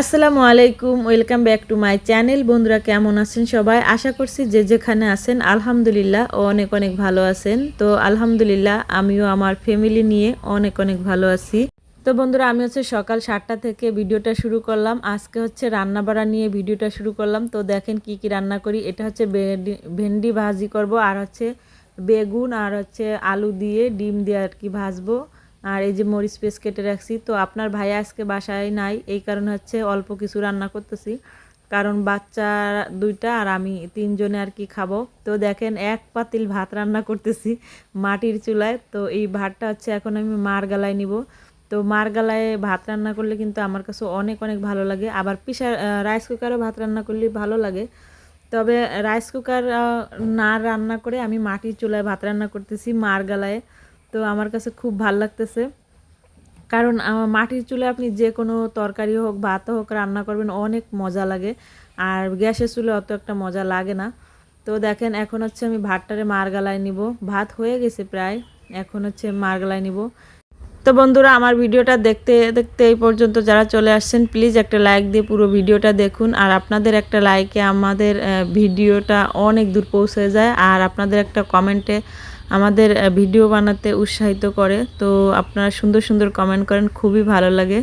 আসসালামু আলাইকুম, welcome back to my channel. বন্ধুরা, কেমন আছেন সবাই? আশা করছি যে যেখানে আছেন, আলহামদুলিল্লাহ ও অনেক অনেক ভালো আছেন। তো আলহামদুলিল্লাহ, আমিও আমার ফ্যামিলি নিয়ে অনেক অনেক ভালো আছি। তো বন্ধুরা, আমি হচ্ছে সকাল সাতটা থেকে ভিডিওটা শুরু করলাম। আজকে হচ্ছে রান্না বাড়া নিয়ে ভিডিওটা শুরু করলাম। তো দেখেন কি কি রান্না করি। এটা হচ্ছে ভেন্ডি- ভেন্ডি ভাজি করব, আর হচ্ছে বেগুন আর হচ্ছে আলু দিয়ে ডিম দিয়ে আর কি ভাজবো। আর এই যে মরিচ পেস্ট কেটে রাখছি। তো আপনার ভাই আজকে বাসায় নাই, এই কারণে হচ্ছে অল্প কিছু রান্না করতেছি। কারণ বাচ্চা দুইটা আর আমি তিনজনে আর কি খাব। তো দেখেন এক পাতিল ভাত রান্না করতেছি মাটির চুলায়। তো এই ভাতটা হচ্ছে এখন আমি মার গালায় নিব। তো মার গালায় ভাত রান্না করলে কিন্তু আমার কাছে অনেক অনেক ভালো লাগে। আবার প্রেশার রাইস কুকারও ভাত রান্না করলে ভালো লাগে। তবে রাইস কুকার না রান্না করে আমি মাটির চুলায় ভাত রান্না করতেছি মার গালায়। তো আমার কাছে খুব ভালো লাগতেছে। কারণ মাটির চুলে আপনি যে কোনো তরকারি হোক ভাত হোক, রান্না করবেন, অনেক মজা লাগে। আর গ্যাসের চুলে অত একটা মজা লাগে না। তো দেখেন, এখন হচ্ছে আমি ভাতটারে মার গালায় নিব। ভাত হয়ে গেছে প্রায়, এখন হচ্ছে মার গালায় নিব। তো বন্ধুরা, আমার ভিডিওটা দেখতে দেখতে এই পর্যন্ত যারা চলে আসছেন, প্লিজ একটা লাইক দিয়ে পুরো ভিডিওটা দেখুন। আর আপনাদের একটা লাইকে আমাদের ভিডিওটা অনেক দূর পৌঁছে যায়। আর আপনাদের একটা কমেন্টে আমাদের ভিডিও বানাতে উৎসাহিত করে। তো আপনারা সুন্দর সুন্দর কমেন্ট করেন, খুবই ভালো লাগে।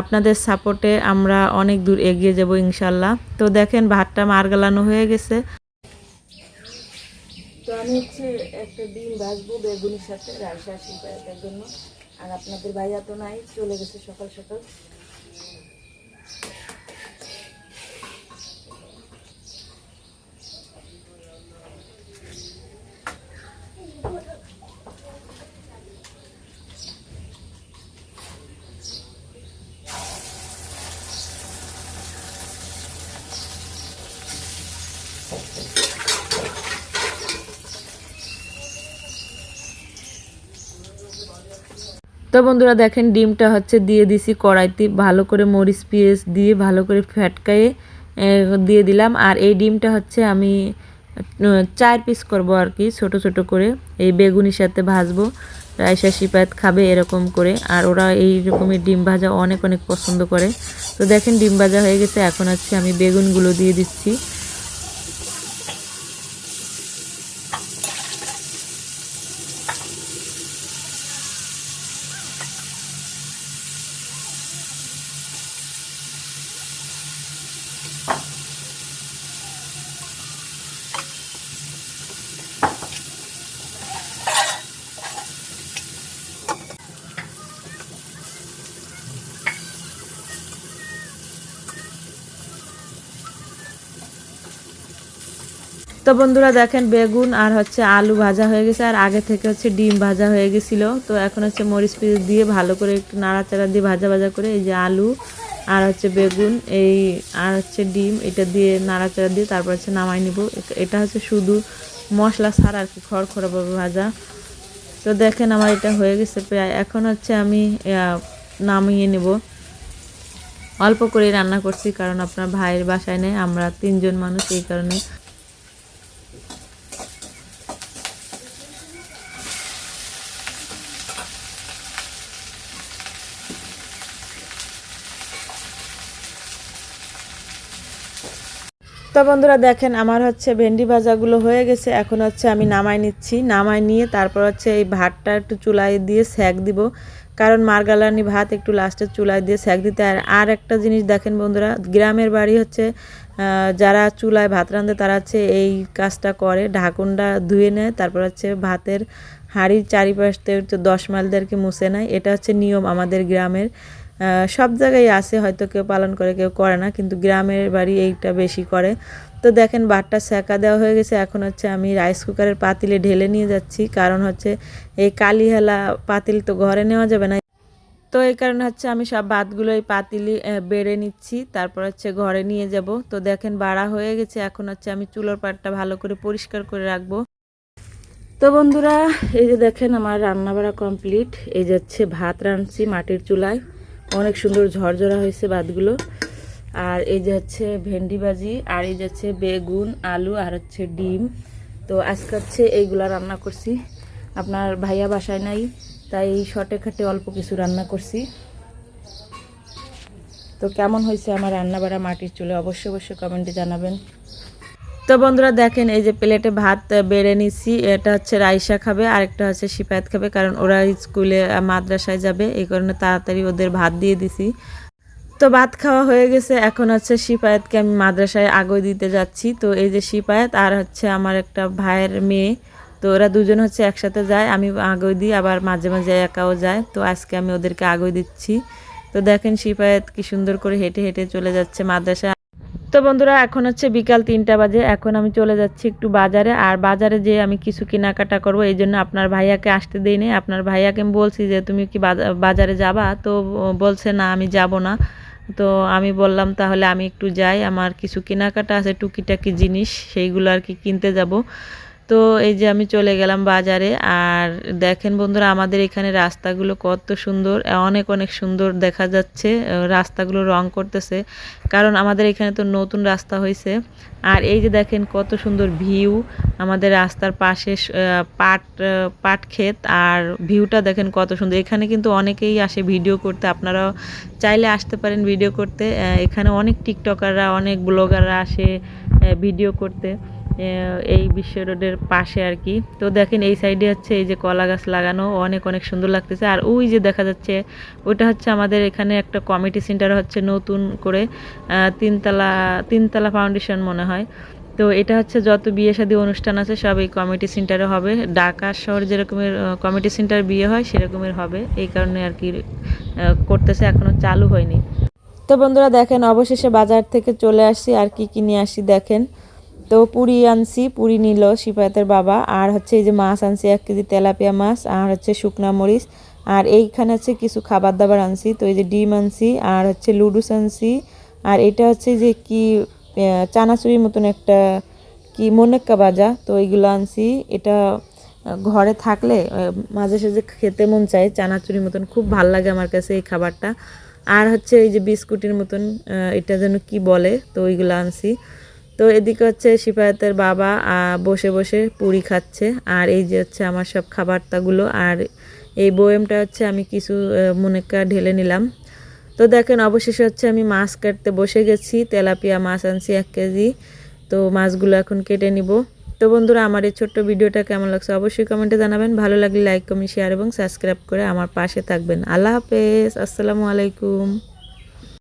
আপনাদের সাপোর্টে আমরা অনেক দূর এগিয়ে যাব ইনশাল্লাহ তো দেখেন, ভাতটা মার গালানো হয়ে গেছে। তো আমি হচ্ছে একটা ডিম ভাজবো বেগুনের সাথে, রাইসা শিল্পের জন্য। আর আপনাদের ভাইয়া তো নাই, চলে গেছে সকাল সকাল। তো বন্ধুরা দেখেন ডিমটা হচ্ছে দিয়ে দিছি কড়াইতে। ভালো করে মরিচ, পেঁয়াজ দিয়ে ভালো করে ফ্যাটকায়ে দিয়ে দিলাম। আর এই ডিমটা হচ্ছে আমি চার পিস করব আর কি, ছোট ছোট করে। এই বেগুনির সাথে ভাজবো। রাইসা সিপাত খাবে এরকম করে। আর ওরা এই রকমের ডিম ভাজা অনেক অনেক পছন্দ করে। তো দেখেন ডিম ভাজা হয়ে গেছে। এখন হচ্ছে আমি বেগুনগুলো দিয়ে দিচ্ছি। তো বন্ধুরা দেখেন বেগুন আর হচ্ছে আলু ভাজা হয়ে গেছে, আর আগে থেকে হচ্ছে ডিম ভাজা হয়ে গেছিল। তো এখন হচ্ছে মরিচ পিস দিয়ে ভালো করে একটু নাড়াচাড়া দিয়ে ভাজা ভাজা করে এই যে আলু আর হচ্ছে বেগুন, এই আর হচ্ছে ডিম, এটা দিয়ে নাড়াচাড়া দিয়ে তারপর হচ্ছে নামাই নিব। এটা হচ্ছে শুধু মশলা ছাড়া আর কি, খড়খড়াভাবে ভাজা। তো দেখেন আমার এটা হয়ে গেছে প্রায়। এখন হচ্ছে আমি নামিয়ে নেব। অল্প করে রান্না করছি, কারণ আপনার ভাইয়ের বাসায় নেই, আমরা তিনজন মানুষ এই কারণে। তো বন্ধুরা দেখেন, আমার হচ্ছে ভেন্ডি ভাজাগুলো হয়ে গেছে। এখন হচ্ছে আমি নামাই নিচ্ছি। নামাই নিয়ে তারপর হচ্ছে এই ভাতটা একটু চুলায় দিয়ে স্যাক দিব। কারণ মারগালানি ভাত একটু লাস্টে চুলায় দিয়ে স্যাক দিতে। আর আর একটা জিনিস দেখেন বন্ধুরা, গ্রামের বাড়ি হচ্ছে যারা চুলায় ভাত রাঁধে তারা হচ্ছে এই কাজটা করে। ঢাকুনটা ধুয়ে নেয়, তারপর হচ্ছে ভাতের হাঁড়ির চারিপাশ হচ্ছে দশ মাইলদেরকে মুছে নেয়। এটা হচ্ছে নিয়ম আমাদের গ্রামের। সব জায়গায় আছে, হয়তো কেউ পালন করে, কেউ করে না, কিন্তু গ্রামের বাড়ি এইটা বেশি করে। তো দেখেন ভাতটা সেকা দেওয়া হয়ে গেছে। এখন হচ্ছে আমি রাইস কুকারের পাতিলে ঢেলে নিয়ে যাচ্ছি। কারণ হচ্ছে এই কালিহেলা পাতিল তো ঘরে নেওয়া যাবে না। তো এই কারণে হচ্ছে আমি সব ভাতগুলো এই পাতিলি বেড়ে নিচ্ছি। তারপর হচ্ছে ঘরে নিয়ে যাব। তো দেখেন, বাড়া হয়ে গেছে। এখন হচ্ছে আমি চুলোর পাটটা ভালো করে পরিষ্কার করে রাখব। তো বন্ধুরা, এই যে দেখেন, আমার রান্না বাড়া কমপ্লিট। এই যে হচ্ছে ভাত রাঁধছি মাটির চুলায়। অনেক সুন্দর ঝরঝরা হয়েছে ভাতগুলো আর এই যে হচ্ছে ভেন্ডি ভাজি, আর এই যে হচ্ছে বেগুন, আলু, আর হচ্ছে ডিম। তো আজকে হচ্ছে এইগুলা রান্না করছি। আপনার ভাইয়া বাসায় নাই, তাই শর্টে খাটে অল্প কিছু রান্না করছি। তো কেমন হয়েছে আমার রান্নাবাড়া মাটির চুলে? অবশ্যই অবশ্যই কমেন্টে জানাবেন। তো বন্ধুরা দেখেন, এই যে প্লেটে ভাত বেড়ে নিছি এটা হচ্ছে রাইসা খাবে, আরেকটা হচ্ছে সিপায়াত খাবে, কারণ ওরা স্কুলে মাদ্রাসায় যাবে, এই কারণে তাড়াতাড়ি ওদের ভাত দিয়ে দিছি। তো ভাত খাওয়া হয়ে গেছে, এখন হচ্ছে সিপায়াতকে আমি মাদ্রাসায় আগয় দিতে যাচ্ছি। তো এই যে সিপায়াত আর হচ্ছে আমার একটা ভাইয়ের মেয়ে, তো ওরা দুজন হচ্ছে একসাথে যায়, আমি আগয় দিই, আবার মাঝে মাঝে একাও যায়। তো আজকে আমি ওদেরকে আগয় দিচ্ছি। তো দেখেন সিপায়াত কি সুন্দর করে হেঁটে হেঁটে চলে যাচ্ছে মাদ্রাসায়। তো বন্ধুরা, এখন হচ্ছে বিকাল তিনটা বাজে। এখন আমি চলে যাচ্ছি একটু বাজারে। আর বাজারে যে আমি কিছু কেনাকাটা করব, এই জন্য আপনার ভাইয়াকে আসতে দিই নি আপনার ভাইয়াকে আমি বলছি যে, তুমি কি বাজারে যাবা? তো বলছে, না, আমি যাব না। তো আমি বললাম, তাহলে আমি একটু যাই। আমার কিছু কেনাকাটা আছে, টুকিটাকি জিনিস, সেইগুলো আর কি কিনতে যাব। তো এই যে আমি চলে গেলাম বাজারে আর দেখেন বন্ধুরা আমাদের এখানে রাস্তাগুলো কত সুন্দর অনেক অনেক সুন্দর দেখা যাচ্ছে রাস্তাগুলো রং করতেছে। কারণ আমাদের এখানে তো নতুন রাস্তা হয়েছে আর এই যে দেখেন কত সুন্দর ভিউ, আমাদের রাস্তার পাশে পাট পাট ক্ষেত আর ভিউটা দেখেন কত সুন্দর। এখানে কিন্তু অনেকেই আসে ভিডিও করতে, আপনারাও চাইলে আসতে পারেন ভিডিও করতে। এখানে অনেক টিকটকাররা, অনেক ব্লগাররা আসে ভিডিও করতে। এই বিশ্ব রোডের পাশে আর কি। তো দেখেন এই সাইডে হচ্ছে এই যে কলা গাছ লাগানো, অনেক অনেক সুন্দর লাগতেছে। আর ওই যে দেখা যাচ্ছে, ওইটা হচ্ছে আমাদের এখানে একটা কমিটি সেন্টার হচ্ছে নতুন করে তিনতলা তিনতলা ফাউন্ডেশন মনে হয়। তো এটা হচ্ছে যত বিয়ে শাদী অনুষ্ঠান আছে, সব এই কমিটি সেন্টারে হবে। ঢাকা শহর যেরকমের কমিটি সেন্টার বিয়ে হয়, সেরকমের হবে। এই কারণে আর কি করতেছে এখনও চালু হয়নি। তো বন্ধুরা দেখেন, অবশেষে বাজার থেকে চলে আসি, আর কি কি নিয়ে আসছি দেখেন। তো পুরি আনছি, পুরি নিল সিপায়াতের বাবা। আর হচ্ছে এই যে মাছ আনছি, এক কেজি তেলাপিয়া মাছ, আর হচ্ছে শুকনা মরিচ। আর এইখানে হচ্ছে কিছু খাবার দাবার আনছি, তো এই যে ডিম আনছি, আর হচ্ছে লুডুস আনছি। আর এটা হচ্ছে যে কি চানাচুরির মতন একটা কি মনেক্কা বাজা তো এইগুলো আনছি। এটা ঘরে থাকলে মাঝে সাঝে খেতে মন চায়, চানাচুরির মতন। খুব ভালো লাগে আমার কাছে এই খাবারটা। আর হচ্ছে এই যে বিস্কুটের মতন এটা যেন কি বলে, তো ওইগুলো আনছি। তো এদিকে হচ্ছে সিপায়াতের বাবা বসে বসে পুরি খাচ্ছে। আর এই যে হচ্ছে আমার সব খাবারটাগুলো আর এই বয়েমটা হচ্ছে আমি কিছু আহ, মুনেক্কা ঢেলে নিলাম। তো দেখেন অবশেষে হচ্ছে আমি মাছ কাটতে বসে গেছি তেলাপিয়া মাছ আনছি এক কেজি। তো মাছগুলো এখন কেটে নিব। তো বন্ধুরা আমার এই ছোট্ট ভিডিওটা কেমন লাগছে অবশ্যই কমেন্টে জানাবেন। ভালো লাগলে লাইক কমেন্ট শেয়ার এবং সাবস্ক্রাইব করে আমার পাশে থাকবেন। আল্লাহ হাফেজ আসসালামু আলাইকুম।